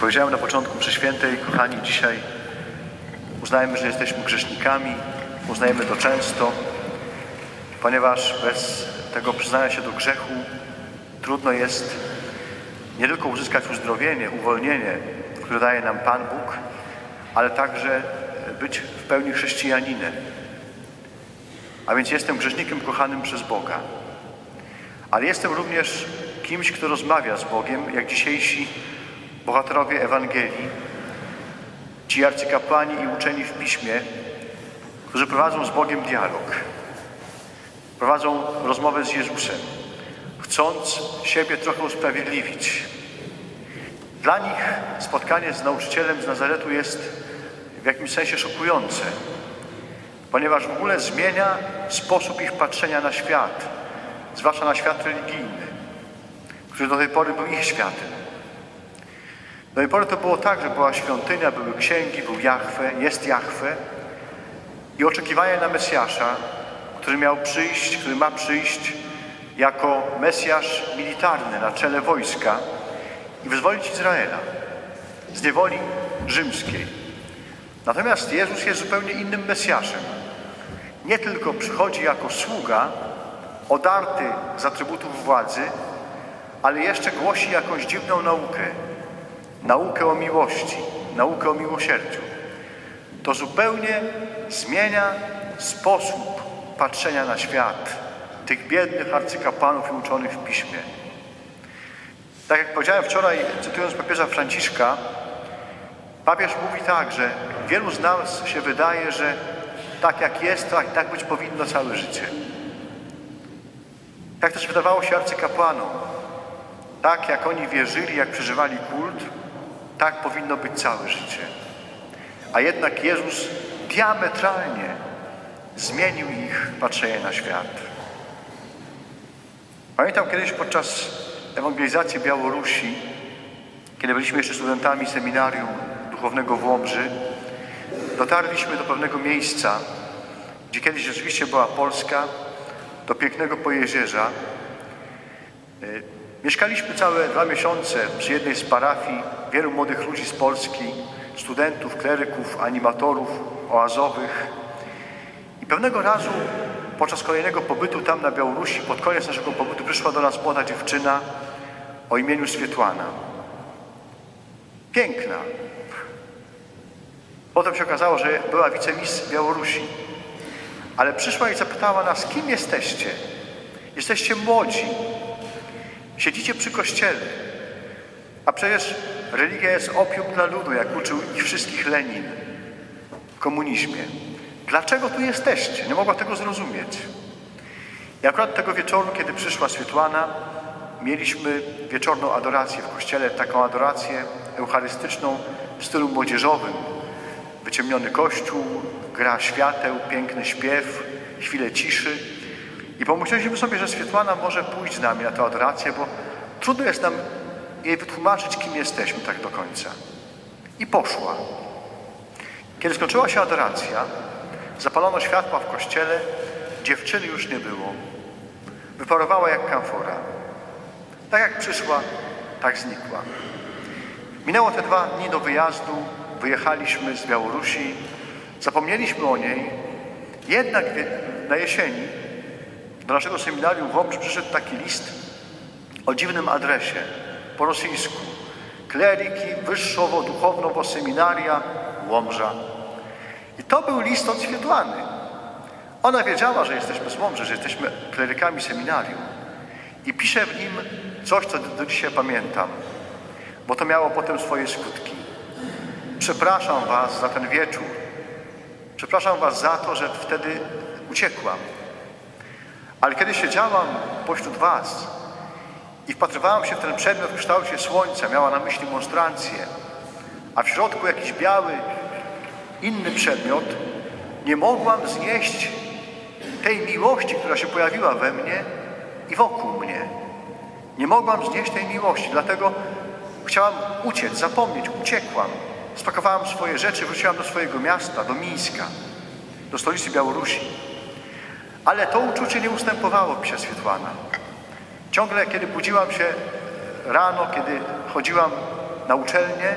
powiedziałem na początku przy świętej, kochani, dzisiaj uznajemy, że jesteśmy grzesznikami, uznajemy to często, ponieważ bez tego przyznania się do grzechu trudno jest nie tylko uzyskać uzdrowienie, uwolnienie, które daje nam Pan Bóg, ale także być w pełni chrześcijaninem. A więc jestem grzesznikiem kochanym przez Boga. Ale jestem również kimś, kto rozmawia z Bogiem, jak dzisiejsi bohaterowie Ewangelii, ci arcykapłani i uczeni w Piśmie, którzy prowadzą z Bogiem dialog. Prowadzą rozmowę z Jezusem, chcąc siebie trochę usprawiedliwić. Dla nich spotkanie z nauczycielem z Nazaretu jest w jakimś sensie szokujące, ponieważ w ogóle zmienia sposób ich patrzenia na świat, zwłaszcza na świat religijny, który do tej pory był ich światem. Do tej pory to było tak, że była świątynia, były księgi, był Jahwe, jest Jahwe i oczekiwanie na Mesjasza, który miał przyjść, który ma przyjść jako Mesjasz militarny na czele wojska i wyzwolić Izraela z niewoli rzymskiej. Natomiast Jezus jest zupełnie innym Mesjaszem. Nie tylko przychodzi jako sługa, odarty z atrybutów władzy, ale jeszcze głosi jakąś dziwną naukę. Naukę o miłości, naukę o miłosierdziu. To zupełnie zmienia sposób patrzenia na świat tych biednych arcykapłanów i uczonych w Piśmie. Tak jak powiedziałem wczoraj, cytując papieża Franciszka, papież mówi tak, że wielu z nas się wydaje, że tak jak jest, tak, tak być powinno całe życie. Tak też wydawało się arcykapłanom. Tak jak oni wierzyli, jak przeżywali kult, tak powinno być całe życie. A jednak Jezus diametralnie zmienił ich patrzenie na świat. Pamiętam kiedyś podczas ewangelizacji Białorusi, kiedy byliśmy jeszcze studentami seminarium duchownego w Łomży, dotarliśmy do pewnego miejsca, gdzie kiedyś rzeczywiście była Polska, do pięknego pojezierza. Mieszkaliśmy całe dwa miesiące przy jednej z parafii, wielu młodych ludzi z Polski, studentów, kleryków, animatorów oazowych. I pewnego razu podczas kolejnego pobytu tam na Białorusi, pod koniec naszego pobytu, przyszła do nas młoda dziewczyna o imieniu Swietłana. Piękna. Potem się okazało, że była wicemis Białorusi. Ale przyszła i zapytała nas, kim jesteście? Jesteście młodzi. Siedzicie przy kościele. A przecież religia jest opium dla ludu, jak uczył ich wszystkich Lenin w komunizmie. Dlaczego tu jesteście? Nie mogła tego zrozumieć. I akurat tego wieczoru, kiedy przyszła Swietłana, mieliśmy wieczorną adorację w kościele, taką adorację eucharystyczną w stylu młodzieżowym. Wyciemniony kościół, gra świateł, piękny śpiew, chwilę ciszy. I pomyśleliśmy sobie, że Swietłana może pójść z nami na tę adorację, bo trudno jest nam jej wytłumaczyć, kim jesteśmy tak do końca. I poszła. Kiedy skończyła się adoracja, zapalono światła w kościele, dziewczyny już nie było. Wyparowała jak kamfora. Tak jak przyszła, tak znikła. Minęło te dwa dni do wyjazdu, wyjechaliśmy z Białorusi, zapomnieliśmy o niej. Jednak na jesieni do naszego seminarium w Łomży przyszedł taki list o dziwnym adresie po rosyjsku. Kleriki Wyższowo-Duchownowo Seminaria Łomża. I to był list od Swietłany. Ona wiedziała, że jesteśmy z Łomży, że jesteśmy klerykami seminarium. I pisze w nim coś, co do dzisiaj pamiętam, bo to miało potem swoje skutki. Przepraszam Was za ten wieczór. Przepraszam Was za to, że wtedy uciekłam. Ale kiedy siedziałam pośród Was i wpatrywałam się w ten przedmiot w kształcie słońca, miała na myśli monstrancję, a w środku jakiś biały, inny przedmiot, nie mogłam znieść tej miłości, która się pojawiła we mnie i wokół mnie. Nie mogłam znieść tej miłości, dlatego chciałam uciec, zapomnieć, uciekłam. Spakowałam swoje rzeczy, wróciłam do swojego miasta, do Mińska, do stolicy Białorusi. Ale to uczucie nie ustępowało, pisze Swietłana. Ciągle, kiedy budziłam się rano, kiedy chodziłam na uczelnię,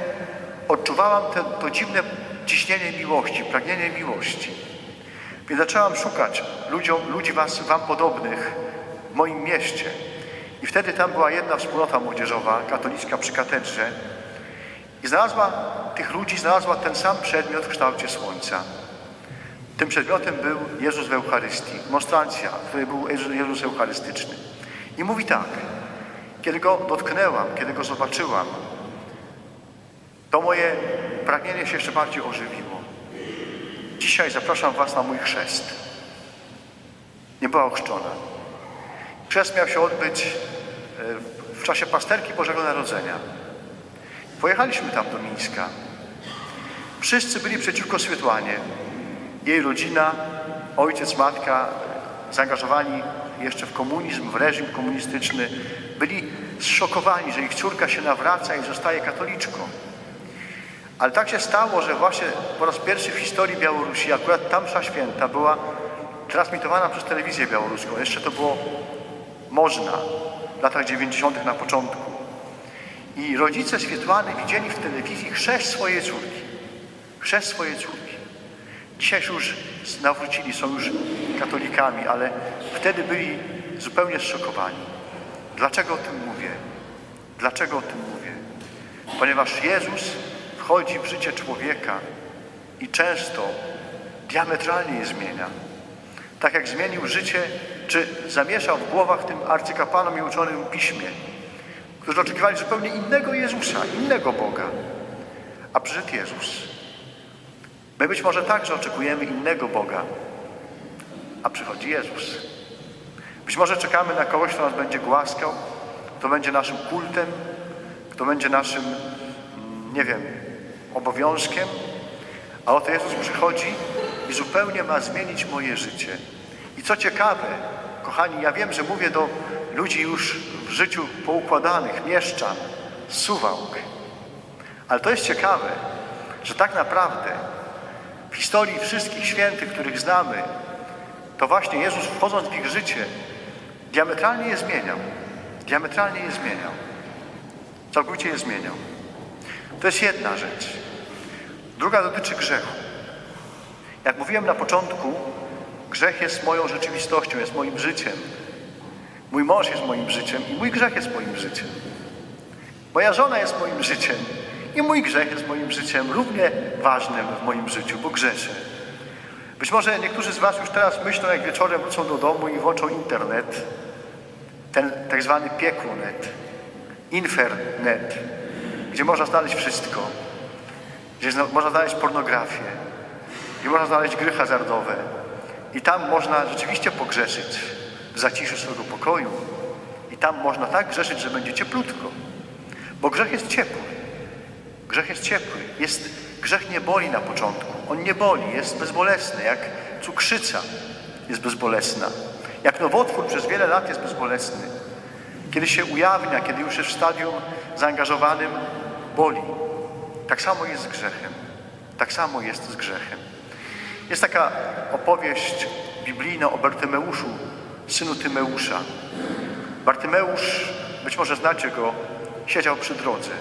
odczuwałam te, to dziwne ciśnienie miłości, pragnienie miłości. Więc zaczęłam szukać ludziom, ludzi was, wam podobnych w moim mieście. I wtedy tam była jedna wspólnota młodzieżowa, katolicka przy katedrze. I znalazła tych ludzi, znalazła ten sam przedmiot w kształcie słońca. Tym przedmiotem był Jezus w Eucharystii, monstrancja, w której był Jezus Eucharystyczny. I mówi tak, kiedy go dotknęłam, kiedy go zobaczyłam, to moje pragnienie się jeszcze bardziej ożywiło. Dzisiaj zapraszam Was na mój chrzest. Nie była ochrzczona. Chrzest miał się odbyć e, w czasie pasterki Bożego Narodzenia. Pojechaliśmy tam do Mińska. Wszyscy byli przeciwko Swietłanie. Jej rodzina, ojciec, matka, zaangażowani jeszcze w komunizm, w reżim komunistyczny, byli zszokowani, że ich córka się nawraca i zostaje katoliczką. Ale tak się stało, że właśnie po raz pierwszy w historii Białorusi akurat ta msza święta była transmitowana przez telewizję białoruską. Jeszcze to było można w latach 90. na początku. I rodzice Swietłany widzieli w telewizji chrzest swojej córki. Chrzest swojej córki. Dzisiaj już nawrócili, są już katolikami, ale wtedy byli zupełnie zszokowani. Dlaczego o tym mówię? Dlaczego o tym mówię? Ponieważ Jezus wchodzi w życie człowieka i często diametralnie je zmienia. Tak jak zmienił życie, czy zamieszał w głowach tym arcykapłanom i uczonym piśmie, którzy oczekiwali zupełnie innego Jezusa, innego Boga. A przyszedł Jezus. My być może także oczekujemy innego Boga, a przychodzi Jezus. Być może czekamy na kogoś, kto nas będzie głaskał, kto będzie naszym kultem, kto będzie naszym, mm, nie wiem, obowiązkiem, a oto Jezus przychodzi i zupełnie ma zmienić moje życie. I co ciekawe, kochani, ja wiem, że mówię do ludzi już w życiu poukładanych, mieszczan, suwałk, ale to jest ciekawe, że tak naprawdę w historii wszystkich świętych, których znamy, to właśnie Jezus wchodząc w ich życie, diametralnie je zmieniał. Diametralnie je zmieniał. Całkowicie je zmieniał. To jest jedna rzecz. Druga dotyczy grzechu. Jak mówiłem na początku, grzech jest moją rzeczywistością, jest moim życiem. Mój mąż jest moim życiem i mój grzech jest moim życiem. Moja żona jest moim życiem i mój grzech jest moim życiem równie ważnym w moim życiu, bo grzeszę. Być może niektórzy z Was już teraz myślą, jak wieczorem wrócą do domu i włączą internet, ten tak zwany piekłonet, infernet, gdzie można znaleźć wszystko, gdzie można znaleźć pornografię, gdzie można znaleźć gry hazardowe. I tam można rzeczywiście pogrzeszyć w zaciszu swojego pokoju. I tam można tak grzeszyć, że będzie cieplutko, bo grzech jest ciepły. Grzech jest ciepły. Jest, grzech nie boli na początku. On nie boli, jest bezbolesny, jak cukrzyca jest bezbolesna. Jak nowotwór przez wiele lat jest bezbolesny. Kiedy się ujawnia, kiedy już jest w stadium zaangażowanym, boli. Tak samo jest z grzechem. Tak samo jest z grzechem. Jest taka opowieść biblijna o Bartymeuszu, synu Tymeusza. Bartymeusz, być może znacie go, siedział przy drodze.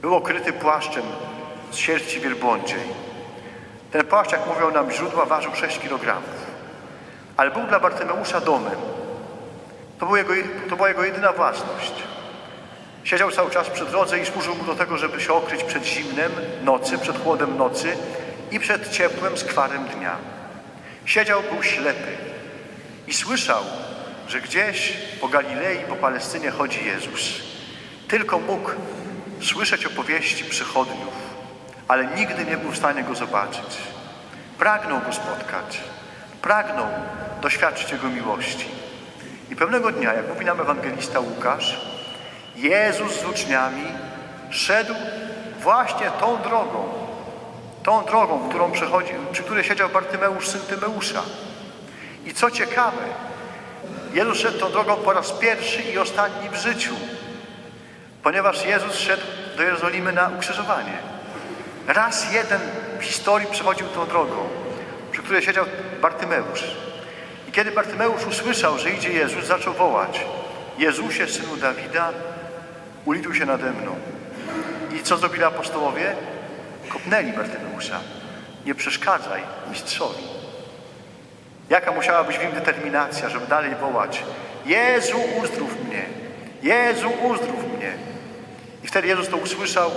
Był okryty płaszczem z sierści wielbłądziej. Ten płaszcz, jak mówią nam źródła, ważył 6 kg. Ale był dla Bartymeusza domem. To, był jego, to była jego jedyna własność. Siedział cały czas przy drodze i służył mu do tego, żeby się okryć przed zimnem nocy, przed chłodem nocy i przed ciepłem skwarem dnia. Siedział, był ślepy i słyszał, że gdzieś po Galilei, po Palestynie chodzi Jezus. Tylko mógł słyszeć opowieści przychodniów, ale nigdy nie był w stanie go zobaczyć. Pragnął go spotkać, pragnął doświadczyć Jego miłości. I pewnego dnia, jak mówi nam ewangelista Łukasz, Jezus z uczniami szedł właśnie tą drogą, tą drogą, którą przy której siedział Bartymeusz, syn Tymeusza. I co ciekawe, Jezus szedł tą drogą po raz pierwszy i ostatni w życiu, ponieważ Jezus szedł do Jerozolimy na ukrzyżowanie. Raz jeden w historii przechodził tą drogą, przy której siedział Bartymeusz. I kiedy Bartymeusz usłyszał, że idzie Jezus, zaczął wołać Jezusie, Synu Dawida, ulituj się nade mną. I co zrobili apostołowie? Kopnęli Bartymeusza. Nie przeszkadzaj mistrzowi. Jaka musiała być w nim determinacja, żeby dalej wołać Jezu, uzdrów mnie! Jezu, uzdrów mnie! I wtedy Jezus to usłyszał,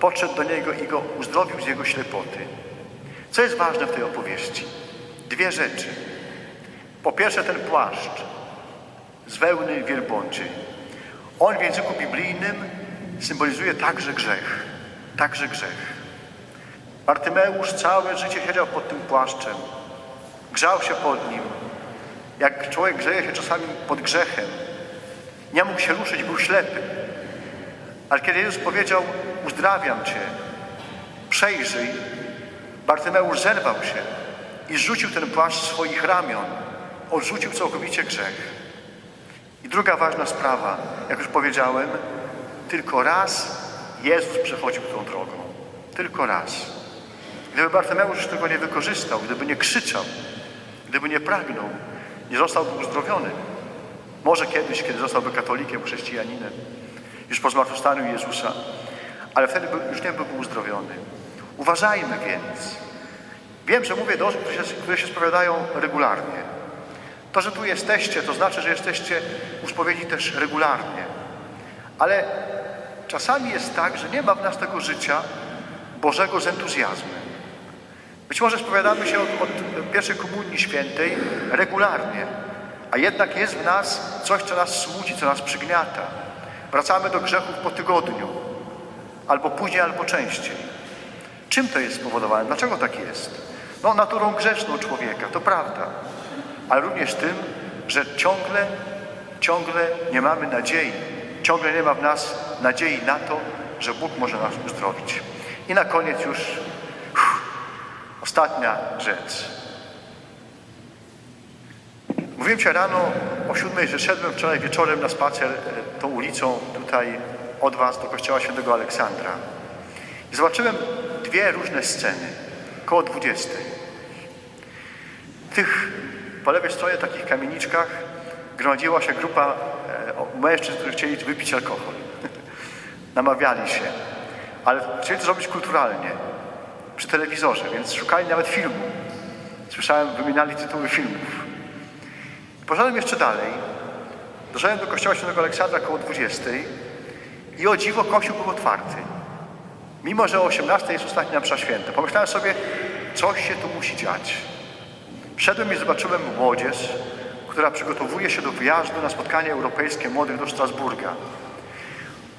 podszedł do niego i go uzdrowił z jego ślepoty. Co jest ważne w tej opowieści? Dwie rzeczy. Po pierwsze ten płaszcz z wełny wielbłączy. On w języku biblijnym symbolizuje także grzech. Także grzech. Bartymeusz całe życie siedział pod tym płaszczem. Grzał się pod nim. Jak człowiek grzeje się czasami pod grzechem. Nie mógł się ruszyć, był ślepy. Ale kiedy Jezus powiedział, uzdrawiam Cię, przejrzyj, Bartymeusz zerwał się i zrzucił ten płaszcz swoich ramion. Odrzucił całkowicie grzech. I druga ważna sprawa, jak już powiedziałem, tylko raz Jezus przechodził tą drogą. Tylko raz. Gdyby Bartymeusz tego nie wykorzystał, gdyby nie krzyczał, gdyby nie pragnął, nie zostałby uzdrowiony. Może kiedyś, kiedy zostałby katolikiem, chrześcijaninem, już po zmartwychwstaniu Jezusa, ale wtedy już nie byłby uzdrowiony. Uważajmy więc. Wiem, że mówię do osób, które się, które się spowiadają regularnie. To, że tu jesteście, to znaczy, że jesteście u spowiedzi też regularnie. Ale czasami jest tak, że nie ma w nas tego życia Bożego z entuzjazmem. Być może spowiadamy się od, od pierwszej komunii świętej regularnie, a jednak jest w nas coś, co nas smuci, co nas przygniata. Wracamy do grzechów po tygodniu, albo później, albo częściej. Czym to jest spowodowane? Dlaczego tak jest? No, naturą grzeszną człowieka, to prawda, ale również tym, że ciągle, ciągle nie mamy nadziei, ciągle nie ma w nas nadziei na to, że Bóg może nas uzdrowić. I na koniec już uff, ostatnia rzecz. Mówiłem Ci rano o siódmej, że szedłem wczoraj wieczorem na spacer e, tą ulicą tutaj od Was do kościoła świętego Aleksandra. I zobaczyłem dwie różne sceny, koło dwudziestej. Tych po lewej stronie takich kamieniczkach gromadziła się grupa e, mężczyzn, którzy chcieli wypić alkohol. Namawiali się, ale chcieli to zrobić kulturalnie, przy telewizorze, więc szukali nawet filmu. Słyszałem, wymieniali tytuły filmów. Poszedłem jeszcze dalej. Doszedłem do kościoła świętego Aleksandra koło 20 i o dziwo kościół był otwarty. Mimo, że o 18 jest ostatnia msza święta. Pomyślałem sobie, coś się tu musi dziać. Wszedłem i zobaczyłem młodzież, która przygotowuje się do wyjazdu na spotkanie europejskie młodych do Strasburga.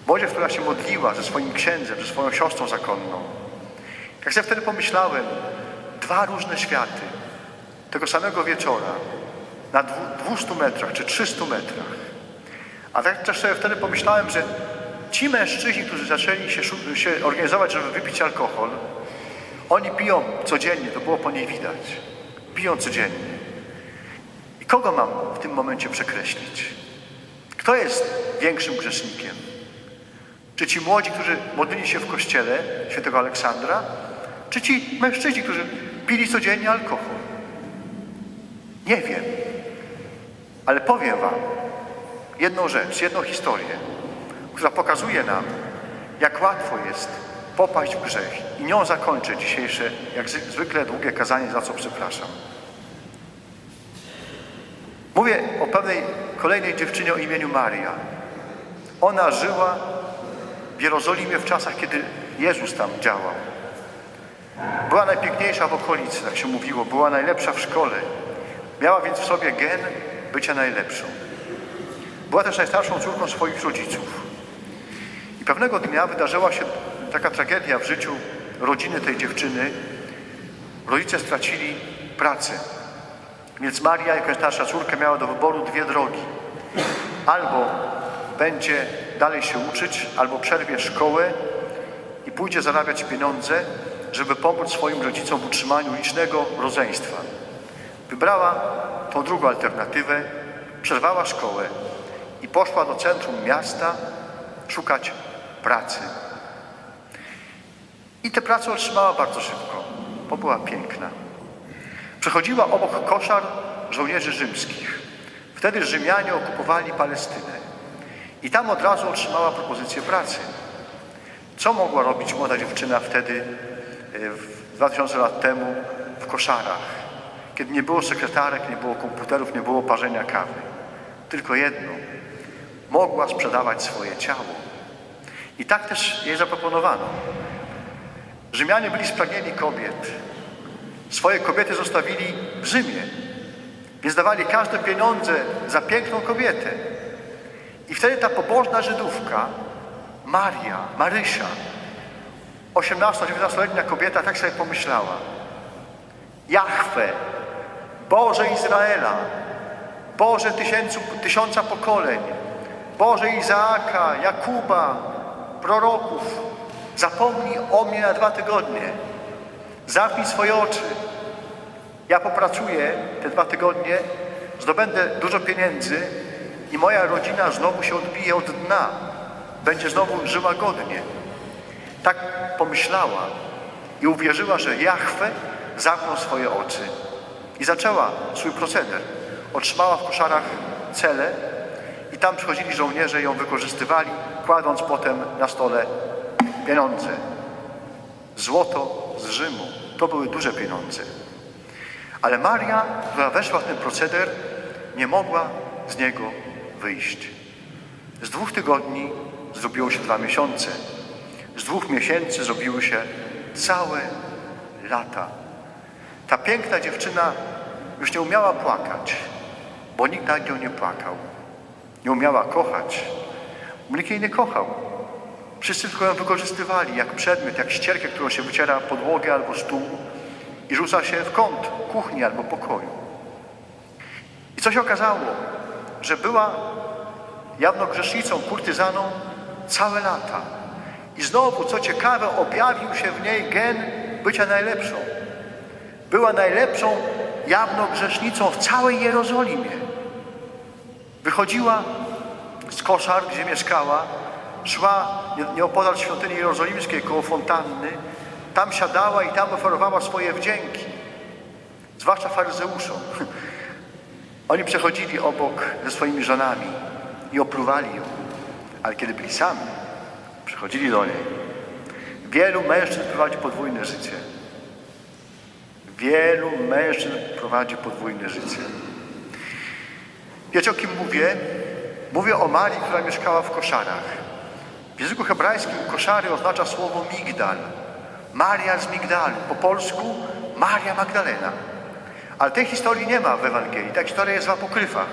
Młodzież, która się modliła ze swoim księdzem, ze swoją siostrą zakonną. Jak sobie wtedy pomyślałem, dwa różne światy tego samego wieczora, na 200 metrach czy 300 metrach. A tak też sobie wtedy pomyślałem, że ci mężczyźni, którzy zaczęli się, się organizować, żeby wypić alkohol, oni piją codziennie, to było po nich widać. Piją codziennie. I kogo mam w tym momencie przekreślić? Kto jest większym grzesznikiem? Czy ci młodzi, którzy modlili się w kościele świętego Aleksandra, czy ci mężczyźni, którzy pili codziennie alkohol? Nie wiem. Ale powiem Wam jedną rzecz, jedną historię, która pokazuje nam, jak łatwo jest popaść w grzech. I nią zakończę dzisiejsze, jak zwykle długie kazanie, za co przepraszam. Mówię o pewnej kolejnej dziewczynie o imieniu Maria. Ona żyła w Jerozolimie w czasach, kiedy Jezus tam działał. Była najpiękniejsza w okolicy, tak się mówiło, była najlepsza w szkole. Miała więc w sobie gen bycia najlepszą. Była też najstarszą córką swoich rodziców. I pewnego dnia wydarzyła się taka tragedia w życiu rodziny tej dziewczyny. Rodzice stracili pracę. Więc Maria, jako starsza córka, miała do wyboru dwie drogi. Albo będzie dalej się uczyć, albo przerwie szkołę i pójdzie zarabiać pieniądze, żeby pomóc swoim rodzicom w utrzymaniu licznego rodzeństwa. Wybrała tą drugą alternatywę, przerwała szkołę i poszła do centrum miasta szukać pracy. I tę pracę otrzymała bardzo szybko, bo była piękna. Przechodziła obok koszar żołnierzy rzymskich. Wtedy Rzymianie okupowali Palestynę. I tam od razu otrzymała propozycję pracy. Co mogła robić młoda dziewczyna wtedy, e, w 2000 lat temu, w koszarach, kiedy nie było sekretarek, nie było komputerów, nie było parzenia kawy? Tylko jedno. Mogła sprzedawać swoje ciało. I tak też jej zaproponowano. Rzymianie byli spragnieni kobiet. Swoje kobiety zostawili w Rzymie, więc dawali każde pieniądze za piękną kobietę. I wtedy ta pobożna Żydówka, Maria, Marysia, 18-19-letnia kobieta, tak sobie pomyślała. Jahwe, Boże Izraela, Boże tysięcu, tysiąca pokoleń, Boże Izaaka, Jakuba, proroków, zapomnij o mnie na dwa tygodnie. Zamknij swoje oczy. Ja popracuję te dwa tygodnie, zdobędę dużo pieniędzy i moja rodzina znowu się odbije od dna. Będzie znowu żyła godnie. Tak pomyślała i uwierzyła, że Jahwe zamknął swoje oczy. I zaczęła swój proceder. Otrzymała w koszarach cele i tam przychodzili żołnierze i ją wykorzystywali, kładąc potem na stole pieniądze. Złoto z Rzymu. To były duże pieniądze. Ale Maria, która weszła w ten proceder, nie mogła z niego wyjść. Z dwóch tygodni zrobiło się dwa miesiące. Z dwóch miesięcy zrobiły się całe lata. Ta piękna dziewczyna już nie umiała płakać, bo nikt nad nią nie płakał. Nie umiała kochać, bo nikt jej nie kochał. Wszyscy tylko ją wykorzystywali jak przedmiot, jak ścierkę, którą się wyciera podłogę albo stół i rzuca się w kąt kuchni albo pokoju. I co się okazało? Że była jawną grzesznicą, kurtyzaną całe lata. I znowu, co ciekawe, objawił się w niej gen bycia najlepszą. Była najlepszą jawną grzesznicą w całej Jerozolimie. Wychodziła z koszar, gdzie mieszkała, szła nieopodal świątyni jerozolimskiej koło fontanny, tam siadała i tam oferowała swoje wdzięki, zwłaszcza faryzeuszom. Oni przechodzili obok ze swoimi żonami i opluwali ją, ale kiedy byli sami, przychodzili do niej. Wielu mężczyzn prowadzi podwójne życie. Wielu mężczyzn prowadzi podwójne życie. Wiecie o kim mówię? Mówię o Marii, która mieszkała w koszarach. W języku hebrajskim koszary oznacza słowo migdal. Maria z Migdalu. Po polsku Maria Magdalena. Ale tej historii nie ma w Ewangelii. Ta historia jest w apokryfach.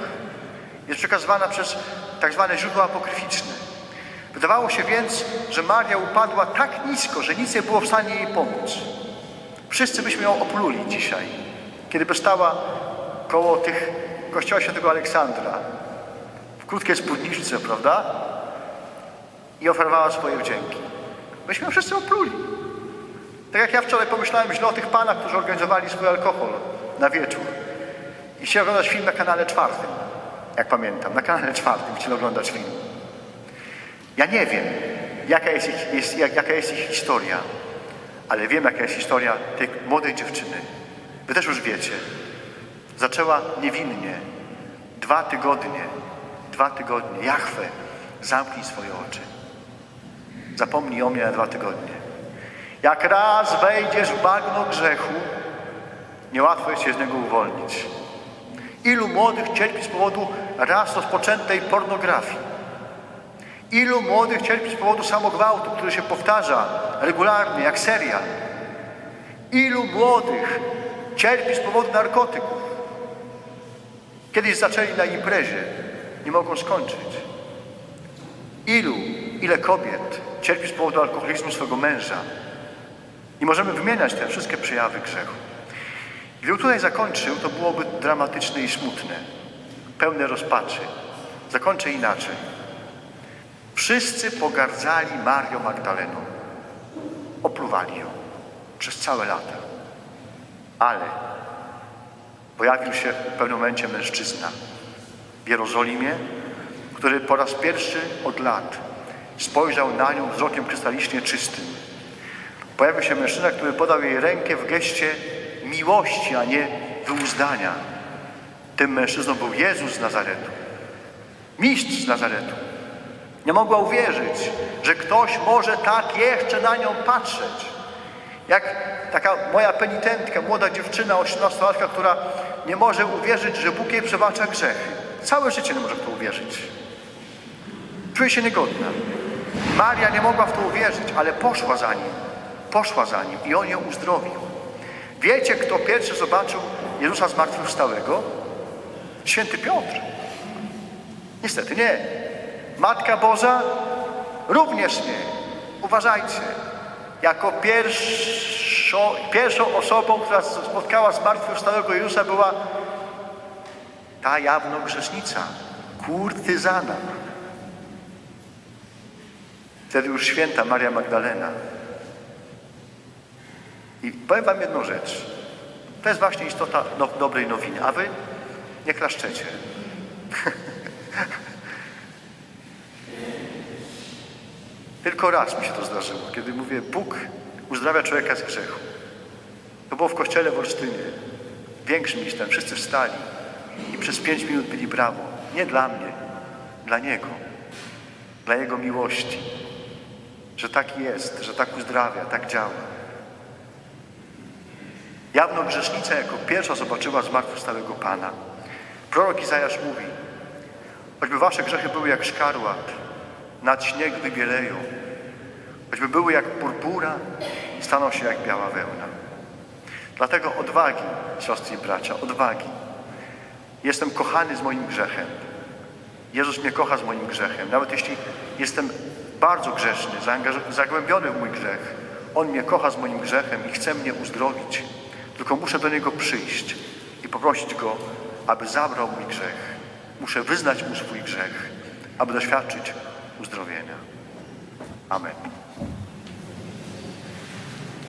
Jest przekazywana przez tak zwane źródła apokryficzne. Wydawało się więc, że Maria upadła tak nisko, że nic nie było w stanie jej pomóc. Wszyscy byśmy ją opluli dzisiaj, kiedy by stała koło tych kościoła świętego Aleksandra w krótkiej spódniczce, prawda? I oferowała swoje wdzięki. Myśmy ją wszyscy opluli. Tak jak ja wczoraj pomyślałem źle o tych panach, którzy organizowali swój alkohol na wieczór. I chciałem oglądać film na kanale czwartym, jak pamiętam. Na kanale czwartym chcieli oglądać film. Ja nie wiem, jaka jest, ich, jest, jak, jaka jest ich historia, ale wiem, jaka jest historia tej młodej dziewczyny. Wy też już wiecie. Zaczęła niewinnie. Dwa tygodnie, dwa tygodnie. Jachwę, zamknij swoje oczy. Zapomnij o mnie na dwa tygodnie. Jak raz wejdziesz w bagno grzechu, niełatwo jest się z niego uwolnić. Ilu młodych cierpi z powodu raz rozpoczętej pornografii? Ilu młodych cierpi z powodu samogwałtu, który się powtarza regularnie, jak serial? Ilu młodych cierpi z powodu narkotyków? Kiedyś zaczęli na imprezie, nie mogą skończyć. Ilu, ile kobiet cierpi z powodu alkoholizmu swego męża? I możemy wymieniać te wszystkie przejawy grzechu. Gdybym tutaj zakończył, to byłoby dramatyczne i smutne, pełne rozpaczy. Zakończę inaczej. Wszyscy pogardzali Marią Magdaleną. Opluwali ją przez całe lata. Ale pojawił się w pewnym momencie mężczyzna w Jerozolimie, który po raz pierwszy od lat spojrzał na nią wzrokiem krystalicznie czystym. Pojawił się mężczyzna, który podał jej rękę w geście miłości, a nie wyuzdania. Tym mężczyzną był Jezus z Nazaretu. Mistrz z Nazaretu. Nie mogła uwierzyć, że ktoś może tak jeszcze na nią patrzeć. Jak taka moja penitentka, młoda dziewczyna, 18-latka, która nie może uwierzyć, że Bóg jej przebacza grzechy. Całe życie nie może w to uwierzyć. Czuje się niegodna. Maria nie mogła w to uwierzyć, ale poszła za nim. Poszła za nim i on ją uzdrowił. Wiecie, kto pierwszy zobaczył Jezusa zmartwychwstałego? Święty Piotr. Niestety nie. Matka Boża również nie. Uważajcie. Jako pierwszo, pierwszą osobą, która spotkała zmartwychwstałego Jezusa była ta jawno grzesznica, kurtyzana. Wtedy już święta Maria Magdalena. I powiem wam jedną rzecz. To jest właśnie istota no, dobrej nowiny. A wy nie klaszczecie. Tylko raz mi się to zdarzyło, kiedy mówię, Bóg uzdrawia człowieka z grzechu. To było w kościele w Olsztynie, większym niż ten. Wszyscy wstali i przez pięć minut byli brawo. Nie dla mnie, dla Niego, dla Jego miłości, że tak jest, że tak uzdrawia, tak działa. Jawno grzesznica jako pierwsza zobaczyła zmartwychwstałego Pana. Prorok Izajasz mówi, choćby wasze grzechy były jak szkarłat, nad śnieg wybieleją, choćby były jak purpura, staną się jak biała wełna. Dlatego odwagi, siostry i bracia, odwagi. Jestem kochany z moim grzechem. Jezus mnie kocha z moim grzechem. Nawet jeśli jestem bardzo grzeszny, zagłębiony w mój grzech, On mnie kocha z moim grzechem i chce mnie uzdrowić. Tylko muszę do Niego przyjść i poprosić Go, aby zabrał mój grzech. Muszę wyznać Mu swój grzech, aby doświadczyć uzdrowienia. Amen.